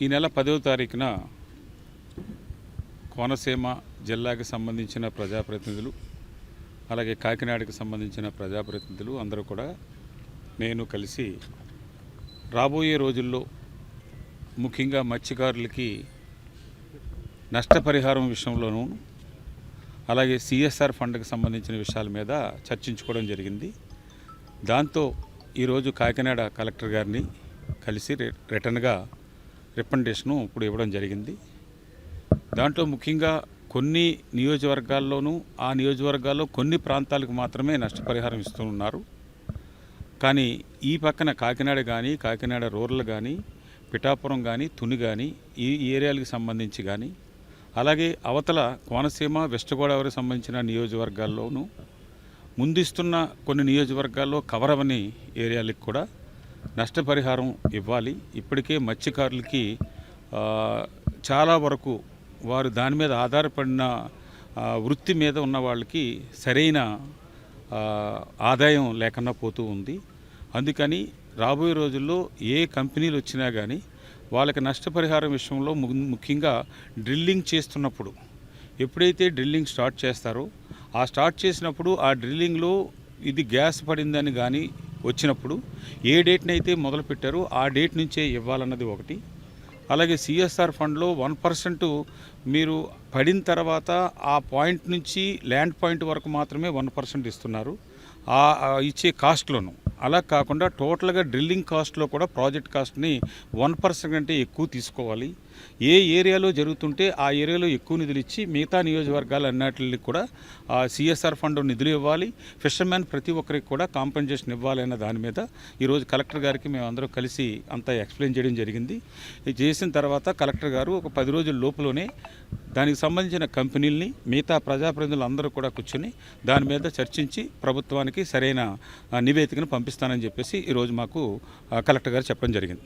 ఈ నెల పదవ తారీఖున కోనసీమ జిల్లాకి సంబంధించిన ప్రజాప్రతినిధులు అలాగే కాకినాడకి సంబంధించిన ప్రజాప్రతినిధులు అందరూ కూడా నేను కలిసి రాబోయే రోజుల్లో ముఖ్యంగా మత్స్యకారులకి నష్టపరిహారం విషయంలోనూ అలాగే సిఎస్ఆర్ ఫండ్కి సంబంధించిన విషయాల మీద చర్చించుకోవడం జరిగింది. దాంతో ఈరోజు కాకినాడ కలెక్టర్ గారిని కలిసి రి- రిటర్న్గా రిప్రజెంటేషను ఇప్పుడు ఇవ్వడం జరిగింది. దాంట్లో ముఖ్యంగా కొన్ని నియోజకవర్గాల్లోనూ ఆ నియోజకవర్గాల్లో కొన్ని ప్రాంతాలకు మాత్రమే నష్టపరిహారం ఇస్తూ ఉన్నారు కానీ ఈ పక్కన కాకినాడ కానీ కాకినాడ రూరల్ కానీ పిఠాపురం కానీ తుని కానీ ఈ ఏరియాలకు సంబంధించి కానీ అలాగే అవతల కోనసీమ వెస్ట్ గోదావరికి సంబంధించిన నియోజకవర్గాల్లోనూ ముందిస్తున్న కొన్ని నియోజకవర్గాల్లో కవర్ అవని ఏరియాలకు కూడా నష్టపరిహారం ఇవ్వాలి. ఇప్పటికే మత్స్యకారులకి చాలా వరకు వారు దాని మీద ఆధారపడిన వృత్తి మీద ఉన్న వాళ్ళకి సరైన ఆదాయం లేకుండా పోతూ ఉంది. అందుకని రాబోయే రోజుల్లో ఏ కంపెనీలు వచ్చినా కానీ వాళ్ళకి నష్టపరిహారం విషయంలో ము- ముఖ్యంగా డ్రిల్లింగ్ చేస్తున్నప్పుడు ఎప్పుడైతే డ్రిల్లింగ్ స్టార్ట్ చేస్తారో ఆ స్టార్ట్ చేసినప్పుడు ఆ డ్రిల్లింగ్లో ఇది గ్యాస్ పడిందని కానీ వచ్చినప్పుడు ఏ డేట్నైతే మొదలుపెట్టారో మొదలు పెట్టారో ఆ డేట్ నుంచే ఇవ్వాలన్నది ఒకటి. అలాగే సిఎస్ఆర్ ఫండ్లో వన్ పర్సెంట్ మీరు పడిన తర్వాత ఆ పాయింట్ నుంచి ల్యాండ్ పాయింట్ వరకు మాత్రమే వన్ పర్సెంట్ ఇస్తున్నారు. ఆ ఆ ఇచ్చే కాస్ట్లోను. అలా కాకుండా టోటల్గా డ్రిల్లింగ్ కాస్ట్లో కూడా ప్రాజెక్ట్ కాస్ట్ని వన్ పర్సెంట్ కంటే ఎక్కువ తీసుకోవాలి. ఏ ఏరియాలో జరుగుతుంటే ఆ ఏరియాలో ఎక్కువ నిధులు ఇచ్చి మిగతా నియోజకవర్గాలు అన్నిటికి కూడా సిఎస్ఆర్ ఫండ్ నిధులు ఇవ్వాలి ఫిషర్మెన్ ప్రతి ఒక్కరికి కూడా కాంపెన్సేషన్ ఇవ్వాలన్న దాని మీద ఈరోజు కలెక్టర్ గారికి మేము అందరూ కలిసి అంతా ఎక్స్ప్లెయిన్ చేయడం జరిగింది. ఇది చేసిన తర్వాత కలెక్టర్ గారు ఒక పది రోజుల లోపలనే దానికి సంబంధించిన కంపెనీలని మిగతా ప్రజాప్రతినిధులు అందరూ కూడా కూర్చొని దాని మీద చర్చించి ప్రభుత్వానికి సరైన నివేదికను పంపిస్తానని చెప్పేసి ఈరోజు మాకు కలెక్టర్ గారు చెప్పడం జరిగింది.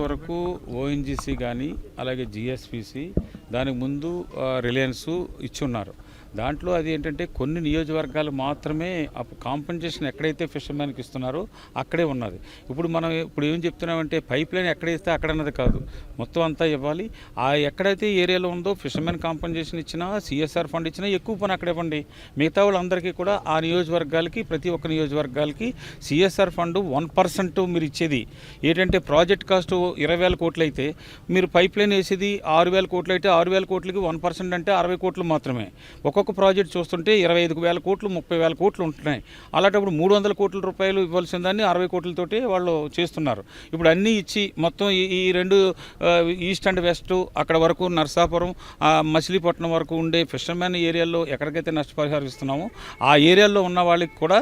వరకు ఓఎన్జీసీ కానీ అలాగే జిఎస్పిసి దానికి ముందు రిలయన్స్ ఇచ్చి ఉన్నారు దాంట్లో అది ఏంటంటే కొన్ని నియోజకవర్గాలు మాత్రమే కాంపెన్సేషన్ ఎక్కడైతే ఫిషర్మెన్కి ఇస్తున్నారో అక్కడే ఉన్నది. ఇప్పుడు మనం ఇప్పుడు ఏం చెప్తున్నామంటే పైప్ లైన్ ఎక్కడైతే అక్కడ అన్నది కాదు. మొత్తం అంతా ఇవ్వాలి. ఆ ఎక్కడైతే ఏరియాలో ఉందో ఫిషర్మెన్ కాంపెన్సేషన్ ఇచ్చినా సిఎస్ఆర్ ఫండ్ ఇచ్చినా ఎక్కువ పని అక్కడ ఇవ్వండి. మిగతా వాళ్ళందరికీ కూడా ఆ నియోజకవర్గాలకి ప్రతి ఒక్క నియోజకవర్గాలకి సిఎస్ఆర్ ఫండ్ వన్ పర్సెంట్ మీరు ఇచ్చేది. ఏంటంటే ప్రాజెక్ట్ కాస్ట్ ఇరవై వేల కోట్లు అయితే మీరు పైప్ లైన్ వేసేది ఆరు వేల కోట్లు అయితే ఆరు వేల కోట్లకి వన్ పర్సెంట్ అంటే అరవై కోట్లు మాత్రమే. ఒక్కొక్క ప్రాజెక్ట్ చూస్తుంటే ఇరవై ఐదు వేల కోట్లు ముప్పై వేల కోట్లు ఉంటున్నాయి. అలాంటప్పుడు మూడు వందల కోట్ల రూపాయలు ఇవ్వాల్సిన దాన్ని అరవై కోట్లతోటి వాళ్ళు చేస్తున్నారు. ఇప్పుడు అన్నీ ఇచ్చి మొత్తం ఈ ఈ రెండు ఈస్ట్ అండ్ వెస్ట్ అక్కడ వరకు నర్సాపురం మచిలీపట్నం వరకు ఉండే ఫిషర్మెన్ ఏరియాలో ఎక్కడికైతే నష్టపరిహారం ఇస్తున్నామో ఆ ఏరియాలో ఉన్న వాళ్ళకి కూడా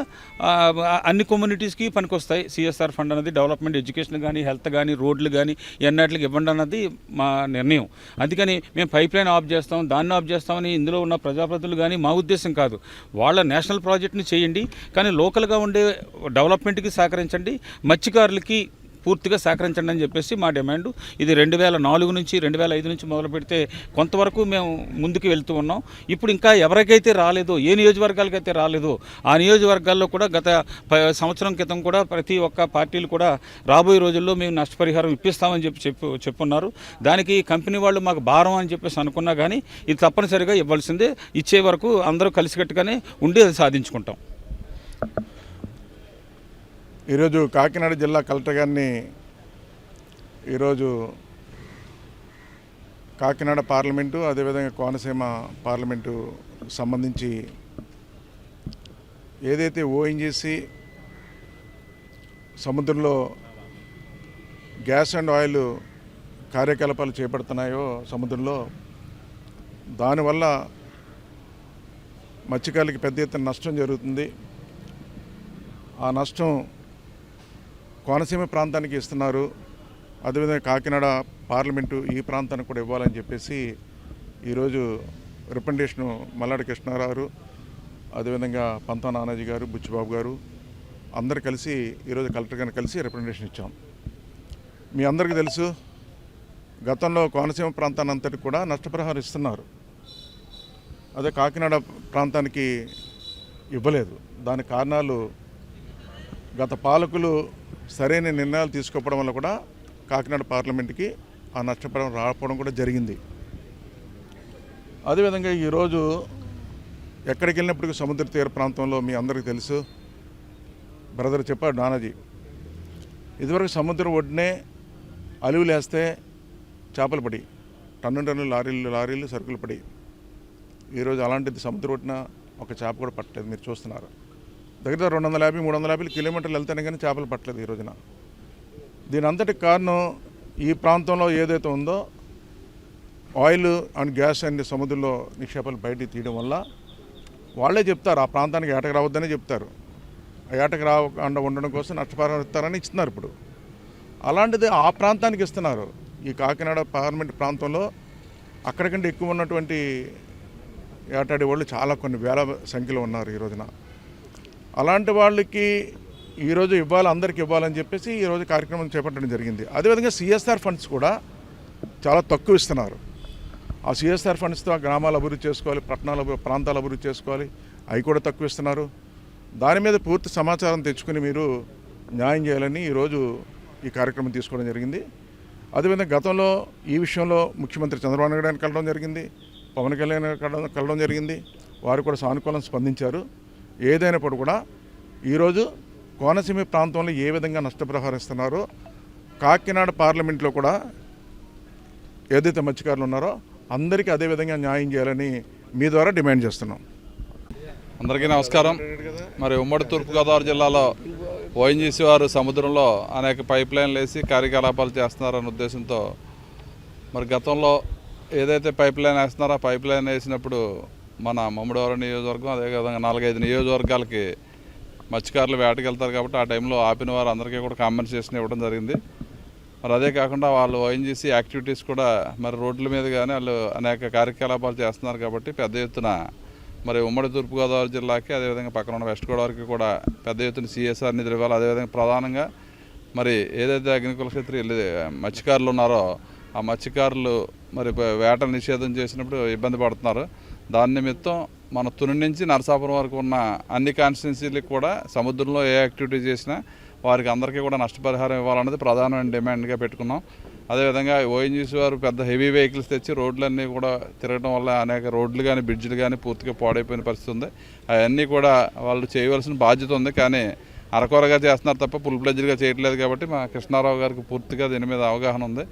అన్ని కమ్యూనిటీస్కి పనికొస్తాయి. సిఎస్ఆర్ ఫండ్ అనేది డెవలప్మెంట్ ఎడ్యుకేషన్ కానీ హెల్త్ కానీ రోడ్లు కానీ ఎన్నట్లకి ఇవ్వండి అన్నది మా నిర్ణయం. అందుకని మేము పైప్ లైన్ ఆఫ్ చేస్తాం దాన్ని ఆఫ్ చేస్తామని ఇందులో ఉన్న ప్రజాప్రతినిధులు కానీ మా ఉద్దేశం కాదు. వాళ్ళ నేషనల్ ప్రాజెక్ట్ని చేయండి కానీ లోకల్గా ఉండే డెవలప్మెంట్కి సహకరించండి. మత్స్యకారులకి పూర్తిగా సహకరించండి అని చెప్పేసి మా డిమాండ్. ఇది రెండు వేల నాలుగు నుంచి రెండు వేల ఐదు నుంచి మొదలు పెడితే కొంతవరకు మేము ముందుకు వెళ్తూ ఉన్నాం. ఇప్పుడు ఇంకా ఎవరికైతే రాలేదో ఏ నియోజకవర్గాలకైతే రాలేదో ఆ నియోజకవర్గాల్లో కూడా గత సంవత్సరం క్రితం కూడా ప్రతి ఒక్క పార్టీలు కూడా రాబోయే రోజుల్లో మేము నష్టపరిహారం ఇప్పిస్తామని చెప్పి చెప్పు చెప్పున్నారు. దానికి కంపెనీ వాళ్ళు మాకు భారం అని చెప్పేసి అనుకున్నా కానీ ఇది తప్పనిసరిగా ఇవ్వాల్సిందే. ఇచ్చే వరకు అందరూ కలిసికట్టుగానే ఉండి అది సాధించుకుంటాం. ఈరోజు కాకినాడ జిల్లా కలెక్టర్ గారిని ఈరోజు కాకినాడ పార్లమెంటు అదేవిధంగా కోనసీమ పార్లమెంటు సంబంధించి ఏదైతే ఓఎన్జీసీ సముద్రంలో గ్యాస్ అండ్ ఆయిల్ కార్యకలాపాలు చేపడుతున్నాయో సముద్రంలో దానివల్ల మత్స్యకారులకి పెద్ద ఎత్తున నష్టం జరుగుతుంది. ఆ నష్టం కోనసీమ ప్రాంతానికి ఇస్తున్నారు. అదేవిధంగా కాకినాడ పార్లమెంటు ఈ ప్రాంతానికి కూడా ఇవ్వాలని చెప్పేసి ఈరోజు రికమెండేషను మల్లాడి కృష్ణారావు అదేవిధంగా పంతా నానాజీ గారు బుచ్చిబాబు గారు అందరు కలిసి ఈరోజు కలెక్టర్ గారిని కలిసి రికమెండేషన్ ఇచ్చాం. మీ అందరికీ తెలుసు గతంలో కోనసీమ ప్రాంతాన్ని అంతటి కూడా నష్టపరిహారం ఇస్తున్నారు. అదే కాకినాడ ప్రాంతానికి ఇవ్వలేదు. దాని కారణాలు గత పాలకులు సరైన నిర్ణయాలు తీసుకోవడం వల్ల కూడా కాకినాడ పార్లమెంట్కి ఆ నష్టపరం రాకపోవడం కూడా జరిగింది. అదేవిధంగా ఈరోజు ఎక్కడికి వెళ్ళినప్పటికీ సముద్ర తీర ప్రాంతంలో మీ అందరికీ తెలుసు. బ్రదర్ చెప్పాడు నానాజీ ఇదివరకు సముద్ర ఒడ్డునే అలువులు చేపలు పడి టన్ను టన్ను లారీలు లారీలు సరుకులు పడి ఈరోజు అలాంటిది సముద్ర ఒడ్డున ఒక చేప కూడా పట్టలేదు మీరు చూస్తున్నారు. దగ్గర రెండు వందల యాభై మూడు వందల యాభై కిలోమీటర్లు వెళ్తేనే కానీ చేపలు పట్టలేదు ఈ రోజున. దీని అంతటి కారణం ఈ ప్రాంతంలో ఏదైతే ఉందో ఆయిల్ అండ్ గ్యాస్ అన్ని సముద్రంలో నిక్షేపాలు బయటికి తీయడం వల్ల వాళ్ళే చెప్తారు ఆ ప్రాంతానికి ఏటకు రావద్దని చెప్తారు. ఆ ఏటకు రాకుండా ఉండడం కోసం నష్టపరిహారం ఇస్తారని ఇస్తున్నారు ఇప్పుడు. అలాంటిది ఆ ప్రాంతానికి ఇస్తున్నారు. ఈ కాకినాడ పార్లమెంట్ ప్రాంతంలో అక్కడికంటే ఎక్కువ ఉన్నటువంటి ఏటాడి వాళ్ళు చాలా కొన్ని వేల సంఖ్యలో ఉన్నారు ఈ రోజున. అలాంటి వాళ్ళకి ఈరోజు ఇవ్వాలి అందరికి ఇవ్వాలని చెప్పేసి ఈరోజు కార్యక్రమం చేపట్టడం జరిగింది. అదేవిధంగా సిఎస్ఆర్ ఫండ్స్ కూడా చాలా తక్కువ ఇస్తున్నారు. ఆ సిఎస్ఆర్ ఫండ్స్తో గ్రామాలు అభివృద్ధి చేసుకోవాలి పట్టణాలు ప్రాంతాలు అభివృద్ధి చేసుకోవాలి అవి కూడా తక్కువ ఇస్తున్నారు. దాని మీద పూర్తి సమాచారం తెచ్చుకుని మీరు న్యాయం చేయాలని ఈరోజు ఈ కార్యక్రమం తీసుకోవడం జరిగింది. అదేవిధంగా గతంలో ఈ విషయంలో ముఖ్యమంత్రి చంద్రబాబు నాయుడు గారిని కలవడం జరిగింది పవన్ కళ్యాణ్ గారిని కలవడం కలవడం జరిగింది. వారు కూడా సానుకూలం స్పందించారు. ఏదైనప్పుడు కూడా ఈరోజు కోనసీమ ప్రాంతంలో ఏ విధంగా నష్టప్రహరిస్తున్నారో కాకినాడ పార్లమెంట్లో కూడా ఏదైతే మత్స్యకారులు ఉన్నారో అందరికీ అదే విధంగా న్యాయం చేయాలని మీ ద్వారా డిమాండ్ చేస్తున్నాం. అందరికీ నమస్కారం. మరి ఉమ్మడి తూర్పుగోదావరి జిల్లాలో ఓఎన్జీసీ వారు సముద్రంలో అనేక పైప్ లైన్లు వేసి కార్యకలాపాలు చేస్తున్నారన్న ఉద్దేశంతో మరి గతంలో ఏదైతే పైప్ లైన్ వేస్తున్నారో ఆ పైప్ లైన్ వేసినప్పుడు మన మమ్మడివరం నియోజకవర్గం అదేవిధంగా నాలుగైదు నియోజకవర్గాలకి మత్స్యకారులు వేటకి వెళ్తారు కాబట్టి ఆ టైంలో ఆపిన వారు అందరికీ కూడా కాంపెన్సేషన్ ఇవ్వడం జరిగింది. మరి అదే కాకుండా వాళ్ళు ఓఎన్జీసీ యాక్టివిటీస్ కూడా మరి రోడ్ల మీద కానీ వాళ్ళు అనేక కార్యకలాపాలు చేస్తున్నారు కాబట్టి పెద్ద ఎత్తున మరి ఉమ్మడి తూర్పుగోదావరి జిల్లాకి అదేవిధంగా పక్కన ఉన్న వెస్ట్ గోదావరికి కూడా పెద్ద ఎత్తున సిఎస్ఆర్ నిధులు ఇవ్వాలి. అదేవిధంగా ప్రధానంగా మరి ఏదైతే అగ్నికుల క్షేత్రి మత్స్యకారులు ఉన్నారో ఆ మత్స్యకారులు మరి వేట నిషేధం చేసినప్పుడు ఇబ్బంది పడుతున్నారు. దాని నిమిత్తం మన తుని నుంచి నరసాపురం వరకు ఉన్న అన్ని కాన్స్టిట్యున్సీలకు కూడా సముద్రంలో ఏ యాక్టివిటీ చేసినా వారికి అందరికీ కూడా నష్టపరిహారం ఇవ్వాలన్నది ప్రధానమైన డిమాండ్గా పెట్టుకున్నాం. అదేవిధంగా ఓఎన్జీసీ వారు పెద్ద హెవీ వెహికల్స్ తెచ్చి రోడ్లన్నీ కూడా తిరగడం వల్ల అనేక రోడ్లు కానీ బ్రిడ్జ్లు కానీ పూర్తిగా పాడైపోయిన పరిస్థితి ఉంది. అవన్నీ కూడా వాళ్ళు చేయవలసిన బాధ్యత ఉంది. కానీ అరకొరగా చేస్తున్నారు తప్ప ఫుల్ ప్లెజ్డ్గా చేయట్లేదు కాబట్టి మా కృష్ణారావు గారికి పూర్తిగా దీని మీద అవగాహన ఉంది.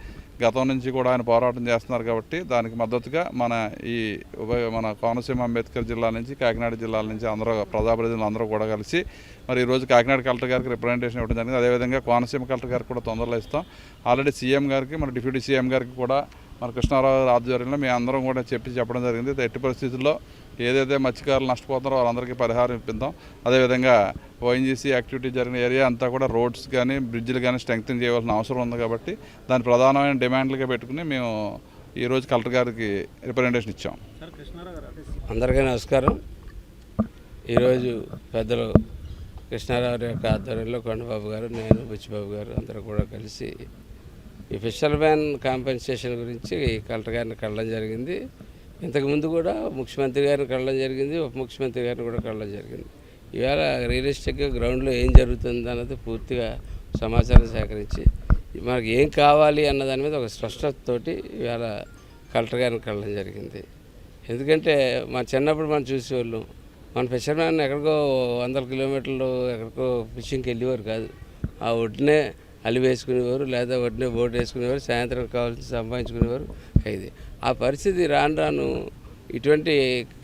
గతం నుంచి కూడా ఆయన పోరాటం చేస్తున్నారు కాబట్టి దానికి మద్దతుగా మన ఈ ఉభయ మన కోనసీమ అంబేద్కర్ జిల్లా నుంచి కాకినాడ జిల్లాల నుంచి అందరూ ప్రజాప్రతినిధులు అందరూ కూడా కలిసి మరి ఈరోజు కాకినాడ కలెక్టర్ గారికి రిప్రజెంటేషన్ ఇవ్వడం జరిగింది. అదేవిధంగా కోనసీమ కలెక్టర్ గారికి కూడా తొందరలో ఇస్తాం. ఆల్రెడీ సీఎం గారికి మన డిప్యూటీ సీఎం గారికి కూడా మన కృష్ణారావు ఆధ్వర్యంలో మేము అందరం కూడా చెప్పి చెప్పడం జరిగింది. ఎట్టి పరిస్థితుల్లో ఏదైతే మత్స్యకారులు నష్టపోతున్నారో వాళ్ళందరికీ పరిహారం ఇప్పిద్దాం. అదేవిధంగా ఓఎన్జీసీ యాక్టివిటీ జరిగిన ఏరియా అంతా కూడా రోడ్స్ కానీ బ్రిడ్జ్లు కానీ స్ట్రెంగ్తన్ చేయవలసిన అవసరం ఉంది కాబట్టి దాని ప్రధానమైన డిమాండ్లుగా పెట్టుకుని మేము ఈరోజు కలెక్టర్ గారికి రిప్రజెంటేషన్ ఇచ్చాం. అందరికీ నమస్కారం. ఈరోజు పెద్దలు కృష్ణారావు యొక్క ఆధ్వర్యంలో కొండబాబు గారు నేను బుచ్చిబాబు గారు అందరూ కూడా కలిసి ఈ ఫిషర్ మ్యాన్ కాంపెన్సేషన్ గురించి కలెక్టర్ గారిని కలడం జరిగింది. ఇంతకుముందు కూడా ముఖ్యమంత్రి గారిని కలడం జరిగింది ఉప ముఖ్యమంత్రి గారిని కూడా కలడం జరిగింది. ఇవాళ రియలిస్టిక్గా గ్రౌండ్లో ఏం జరుగుతుంది అన్నది పూర్తిగా సమాచారం సేకరించి మనకి ఏం కావాలి అన్న దాని మీద ఒక స్పష్టతతోటి ఇవాళ కలెక్టర్ గారిని కలడం జరిగింది. ఎందుకంటే మా చిన్నప్పుడు మనం చూసేవాళ్ళం మన ఫిషర్మ్యాన్ ఎక్కడికో వందల కిలోమీటర్లు ఎక్కడికో ఫిషింగ్కి వెళ్ళేవారు కాదు. ఆ ఒడ్డునే అలివేసుకునేవారు లేదా ఒడ్డునే బోట్ వేసుకునేవారు సాయంత్రం కావాల్సి సంపాదించుకునేవారు. ఇది. ఆ పరిస్థితి రాను రాను ఇటువంటి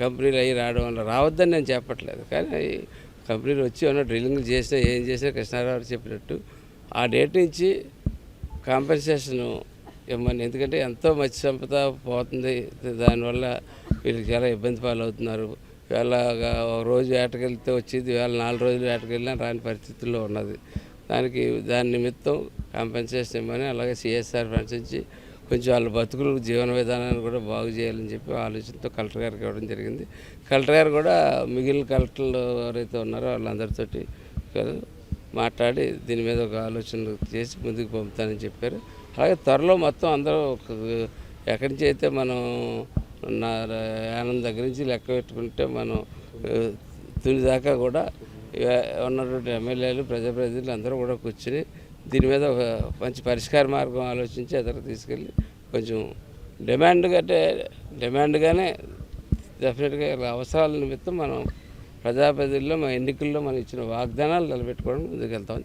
కంపెనీలు అవి రావడం వల్ల రావద్దని నేను చెప్పట్లేదు. కానీ కంపెనీలు వచ్చి ఏమన్నా డ్రిల్లింగ్ చేసినా ఏం చేసినా కృష్ణారావు చెప్పినట్టు ఆ డేట్ నుంచి కాంపెన్సేషన్ ఇవ్వండి ఎందుకంటే ఎంతో మత్స్య సంపద పోతుంది. దానివల్ల వీళ్ళకి చాలా ఇబ్బంది పాలవుతున్నారు. వేళగా ఒక రోజు వేటకెళ్తే వచ్చేది వేళ నాలుగు రోజులు వేటకెళ్ళినా రాని పరిస్థితుల్లో ఉన్నది. దానికి దాని నిమిత్తం కాంపెన్సేషన్ ఇవ్వమని అలాగే సిఎస్ఆర్ ఫండ్స్ నుంచి కొంచెం వాళ్ళ బతుకులు జీవన విధానాన్ని కూడా బాగు చేయాలని చెప్పి ఆలోచనతో కలెక్టర్ గారికి ఇవ్వడం జరిగింది. కలెక్టర్ గారు కూడా మిగిలిన కలెక్టర్లు ఎవరైతే ఉన్నారో వాళ్ళందరితోటి మాట్లాడి దీని మీద ఒక ఆలోచన చేసి ముందుకు పంపుతానని చెప్పారు. అలాగే త్వరలో మొత్తం అందరూ ఒక- ఎక్కడి నుంచి అయితే మనం నా ఆనంద్ దగ్గర నుంచి లెక్క పెట్టుకుంటే మనం తుని దాకా కూడా ఉన్నటువంటి ఎమ్మెల్యేలు ప్రజాప్రతినిధులు అందరూ కూడా కూర్చుని దీని మీద ఒక మంచి పరిష్కార మార్గం ఆలోచించి అతను తీసుకెళ్ళి కొంచెం డిమాండ్ కంటే డిమాండ్గానే డెఫినెట్గా ఇలా అవసరాల నిమిత్తం మనం ప్రజాప్రతినిధుల్లో మన ఎన్నికల్లో మనం ఇచ్చిన వాగ్దానాలు నిలబెట్టుకోవడం ముందుకు వెళ్తామని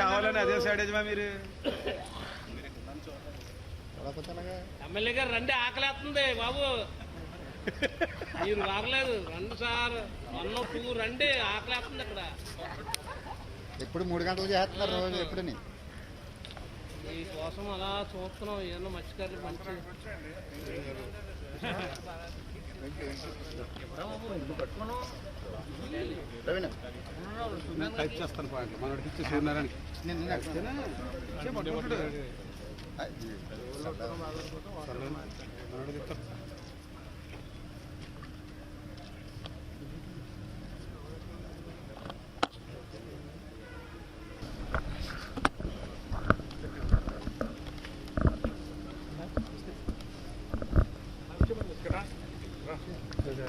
కావాలని అదే సైడ్ యజమా మీరు? ఎమ్మెల్యే గారు రండి ఆకలేస్తుంది బాబు. మీరు రారలేదు రండి సార్. వన్ టూ రండి ఆకలేస్తుంది ఇక్కడ ఎప్పుడు మూడు గంటలు చేస్తున్నారు రోజు ఎప్పుడని? మీకోసం అలా చూస్తున్నాం. ఏమన్నా మత్స్యకారులు మంచి ప్రవీణ్ టైప్ చేస్తాను పాయింట్ మనోడికి ఇచ్చి మనోడికి ఇస్తాను.